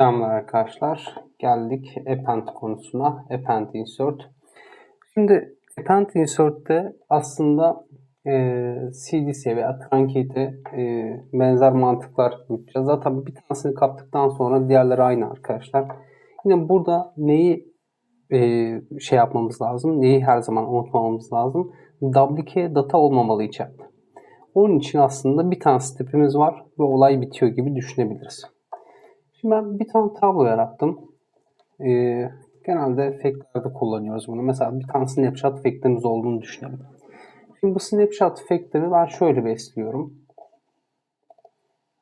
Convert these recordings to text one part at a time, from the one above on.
Selamlar arkadaşlar. Geldik append konusuna. Append insert. Şimdi append insert'te aslında e, CDC veya truncate'e e, benzer mantıklar yapacağız. Zaten bir tanesini kaptıktan sonra diğerleri aynı arkadaşlar. Yine burada neyi e, şey yapmamız lazım? Neyi her zaman unutmamamız lazım? Duplicate data olmamalı içeride. Onun için aslında bir tane stepimiz var ve olay bitiyor gibi düşünebiliriz. Şimdi ben bir tane tablo yarattım. Ee, genelde efektlerde kullanıyoruz bunu. Mesela bir tane snapshot efektimiz olduğunu düşünelim. Şimdi bu snapshot efektleri ben şöyle besliyorum.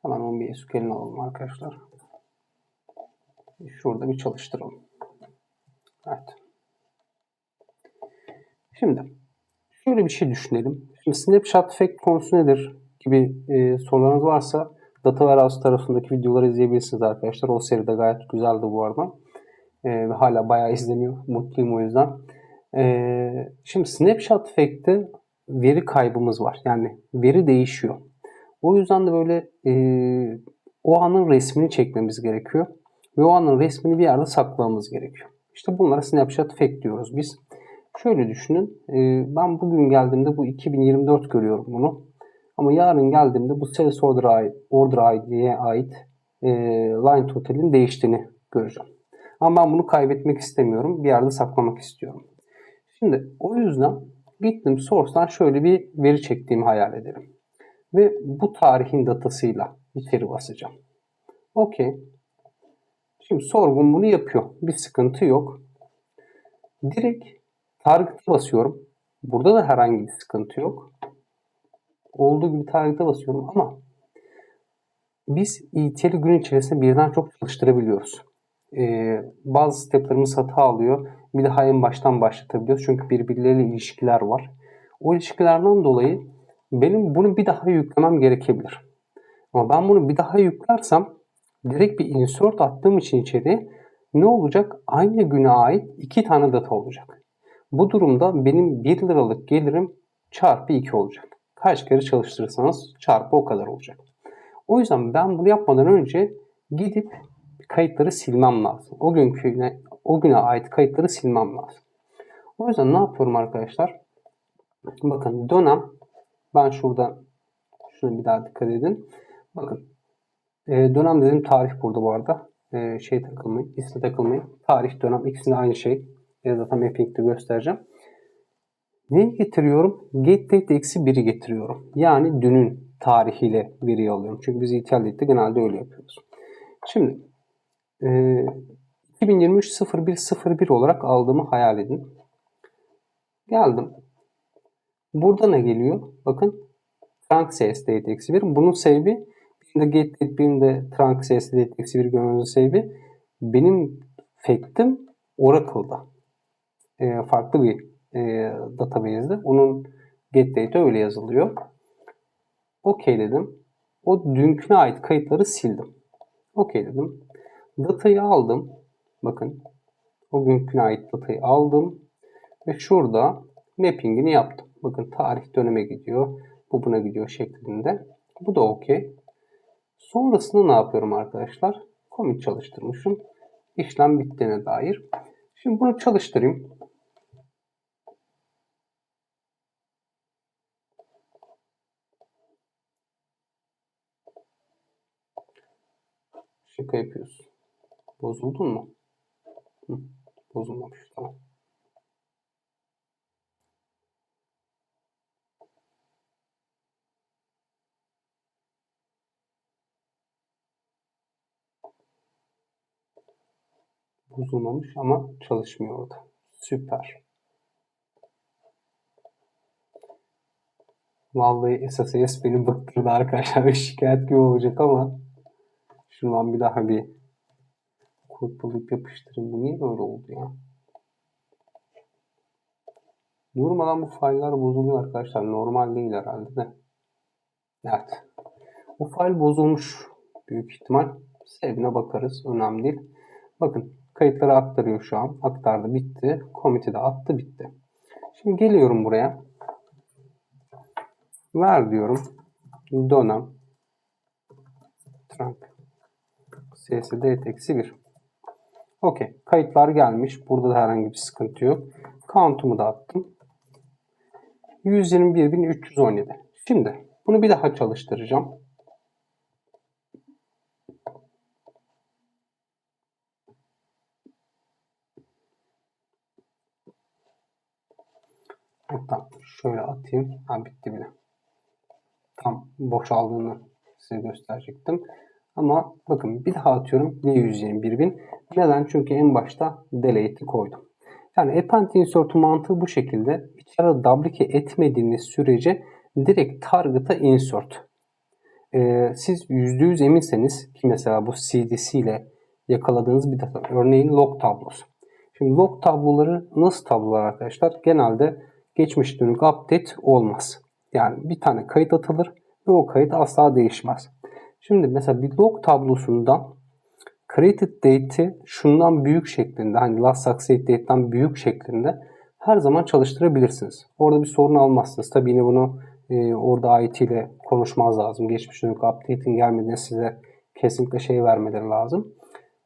Hemen onu bir SQL'ini alalım arkadaşlar. Şurada bir çalıştıralım. Evet. Şimdi şöyle bir şey düşünelim. Şimdi snapshot effect konusu nedir gibi e, sorularınız varsa Data Warehouse tarafındaki videoları izleyebilirsiniz arkadaşlar. O seride gayet güzeldi bu arada. E, ve hala bayağı izleniyor. Mutluyum o yüzden. E, şimdi snapshot effect'te veri kaybımız var. Yani veri değişiyor. O yüzden de böyle e, o anın resmini çekmemiz gerekiyor. Ve o anın resmini bir yerde saklamamız gerekiyor. İşte bunlara snapshot effect diyoruz biz. Şöyle düşünün. E, ben bugün geldiğimde bu 2024 görüyorum bunu. Ama yarın geldiğimde bu sales order, order ID'ye ait e, line total'in değiştiğini göreceğim. Ama ben bunu kaybetmek istemiyorum. Bir yerde saklamak istiyorum. Şimdi o yüzden gittim source'dan şöyle bir veri çektiğimi hayal edelim. Ve bu tarihin datasıyla içeri basacağım. Okey. Şimdi sorgun bunu yapıyor. Bir sıkıntı yok. Direkt target'e basıyorum. Burada da herhangi bir sıkıntı yok olduğu gibi tarihte basıyorum ama biz ETL'i gün içerisinde birden çok çalıştırabiliyoruz. Ee, bazı steplerimiz hata alıyor. Bir daha en baştan başlatabiliyoruz. Çünkü birbirleriyle ilişkiler var. O ilişkilerden dolayı benim bunu bir daha yüklemem gerekebilir. Ama ben bunu bir daha yüklersem direkt bir insert attığım için içeri ne olacak? Aynı güne ait iki tane data olacak. Bu durumda benim 1 liralık gelirim çarpı 2 olacak kaç kere çalıştırırsanız çarpı o kadar olacak. O yüzden ben bunu yapmadan önce gidip kayıtları silmem lazım. O günkü o güne ait kayıtları silmem lazım. O yüzden ne yapıyorum arkadaşlar? Bakın dönem ben şurada şunu bir daha dikkat edin. Bakın e, dönem dedim tarih burada bu arada. E, şey takılmayın, isme takılmayın. Tarih, dönem ikisinde aynı şey. E, zaten mapping'de göstereceğim. Neyi getiriyorum? Get eksi 1'i getiriyorum. Yani dünün tarihiyle veriyi alıyorum. Çünkü biz ETL genelde öyle yapıyoruz. Şimdi e, 2023 0101 olarak aldığımı hayal edin. Geldim. Burada ne geliyor? Bakın trunk CS date eksi 1. Bunun sebebi birinde get date birinde trunk CS date eksi 1 görmemizin sebebi benim fact'im Oracle'da. E, farklı bir e, database'de. Onun get data öyle yazılıyor. OK dedim. O dünküne ait kayıtları sildim. OK dedim. Datayı aldım. Bakın. O günküne ait datayı aldım. Ve şurada mappingini yaptım. Bakın tarih döneme gidiyor. Bu buna gidiyor şeklinde. Bu da OK. Sonrasında ne yapıyorum arkadaşlar? Commit çalıştırmışım. İşlem bittiğine dair. Şimdi bunu çalıştırayım. Şaka yapıyorsun. Bozuldun mu? Hı, bozulmamış. Tamam. Bozulmamış ama çalışmıyor orada. Süper. Vallahi SSS beni bıktırdı arkadaşlar. Şikayet gibi olacak ama Şuradan bir daha bir kurtulayıp yapıştırayım. Bu niye böyle oldu ya? Durmadan bu failler bozuluyor arkadaşlar. Normal değil herhalde de. Evet. Bu fail bozulmuş. Büyük ihtimal. Sebebine bakarız. Önemli değil. Bakın kayıtları aktarıyor şu an. Aktardı bitti. Commit'i de attı bitti. Şimdi geliyorum buraya. Ver diyorum. Dönem. Trunk CS date eksi 1. Okey. Kayıtlar gelmiş. Burada da herhangi bir sıkıntı yok. Count'umu da attım. 121.317. Şimdi bunu bir daha çalıştıracağım. Hatta şöyle atayım. Ha bitti bile. Tam boşaldığını size gösterecektim. Ama bakın bir daha atıyorum. Niye 121.000? Neden? Çünkü en başta delete'i koydum. Yani append insert'un mantığı bu şekilde. İçeride duplicate etmediğiniz sürece direkt target'a insert. Ee, siz %100 eminseniz ki mesela bu CDC ile yakaladığınız bir data. Örneğin log tablosu. Şimdi log tabloları nasıl tablolar arkadaşlar? Genelde geçmiş dönük update olmaz. Yani bir tane kayıt atılır ve o kayıt asla değişmez. Şimdi mesela bir log tablosundan created date'i şundan büyük şeklinde hani last succeed date'den büyük şeklinde her zaman çalıştırabilirsiniz. Orada bir sorun almazsınız. Tabii yine bunu e, orada IT ile konuşmaz lazım. Geçmiş dönük update'in gelmediğinde size kesinlikle şey vermeleri lazım.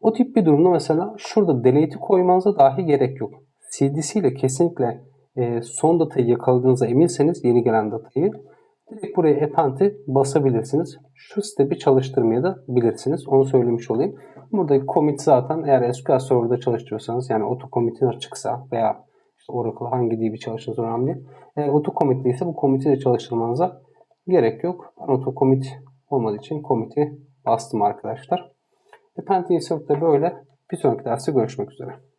O tip bir durumda mesela şurada delete'i koymanıza dahi gerek yok. CDC ile kesinlikle e, son datayı yakaladığınıza eminseniz yeni gelen datayı direkt buraya append'i basabilirsiniz. Şu step'i çalıştırmaya da bilirsiniz. Onu söylemiş olayım. Buradaki commit zaten eğer SQL Server'da çalıştırıyorsanız yani auto commit'in açıksa veya işte Oracle hangi DB çalıştığınız önemli. Eğer auto commit'li ise bu commit'i de çalıştırmanıza gerek yok. Ben auto commit olmadığı için commit'i bastım arkadaşlar. Append insert de böyle. Bir sonraki derste görüşmek üzere.